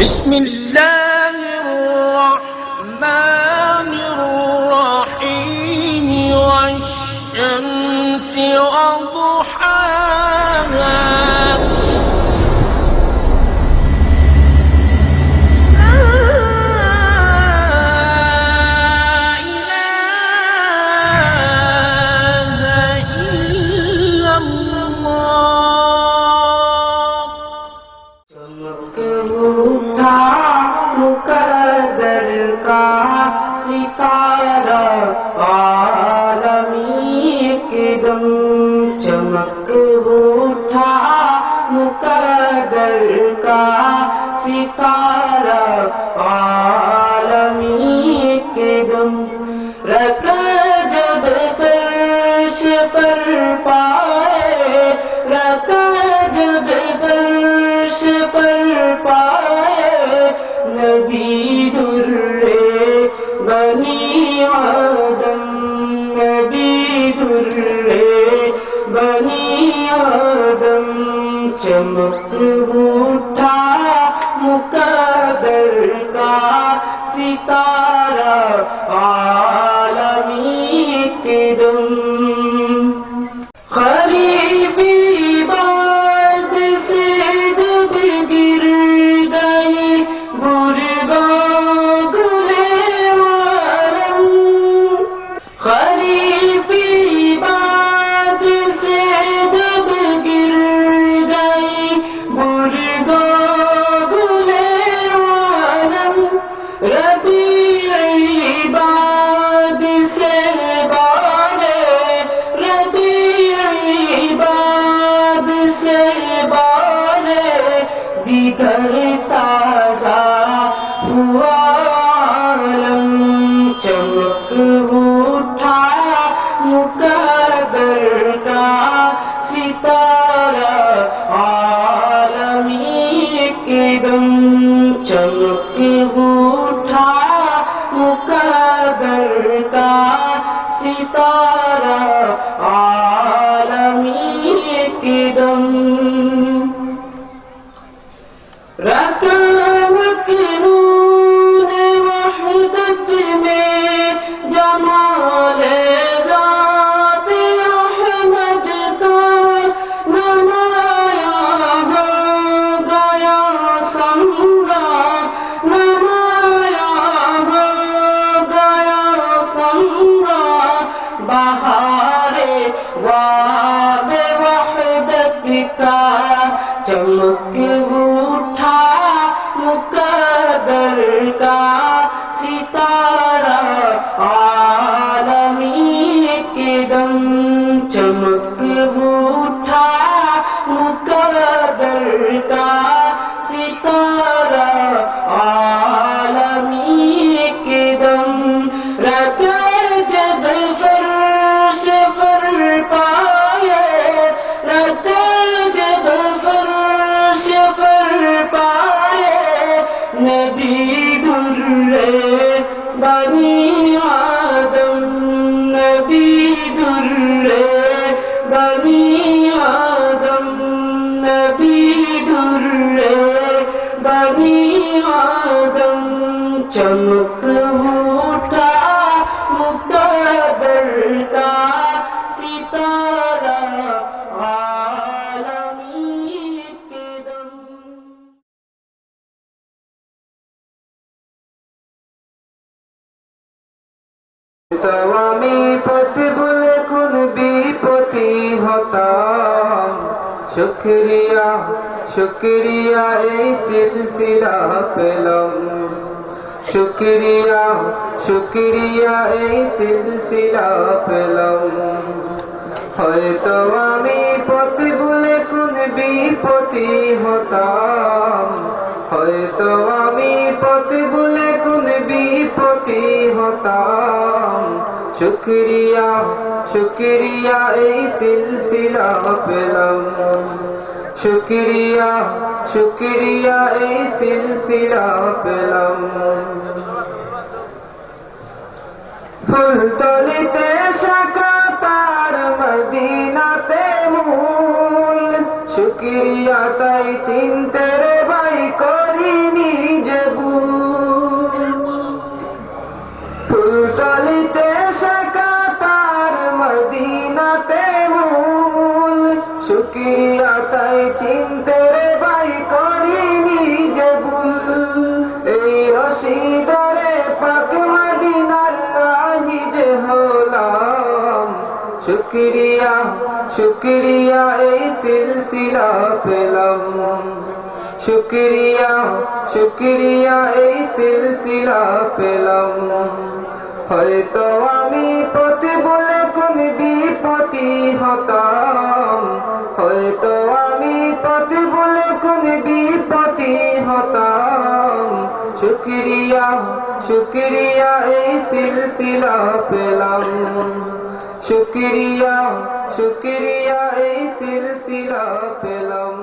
بسم الله. کا ستارہ عالمی کے گم رکھا جب فرش پر پائے رکھا جب فرش پر پائے، نبی درے بنی آدم، نبی درے بنی آدم، چمک चे बनी आदम चमक उठा मुकदर का सितारा आलमी के दम তো আমি পথে বলে কোন বিপতি হতাম শুক্রিয়া শুক্রিয়া এই সিলসিলা পেলাম। শুক্রিয়া শুক্রিয়া এই সিলসিলা পেলাম। হয়তো আমি পথে বলে কোন বিপতি হতাম। হয়তো আমি পথে বলে কোন বিপতি হতাম। শুক্রিয়া শুক্রিয়া এই সিলসিলা পেলাম। শুক্রিয়া শুক্রিয়া এই সিলসিলা পেলাম। ফুলতলিতে শাখা তার মদিনাতে মূল। শুক্রিয়া তাই চিনতে শুক্রিয়া শুক্রিয়া এই সিলসিলা পেলাম। শুক্রিয়া শুক্রিয়া এই সিলসিলা পেলাম। হয়তো আমি পথে বলে কোন বিপতি হতাম। হয়তো আমি পথে বলে কোন বিপতি হতাম। শুক্রিয়া শুক্রিয়া এই সিলসিলা পেলাম। শুক্রিয়া শুক্রিয়া এই সিলসিলা পেলাম।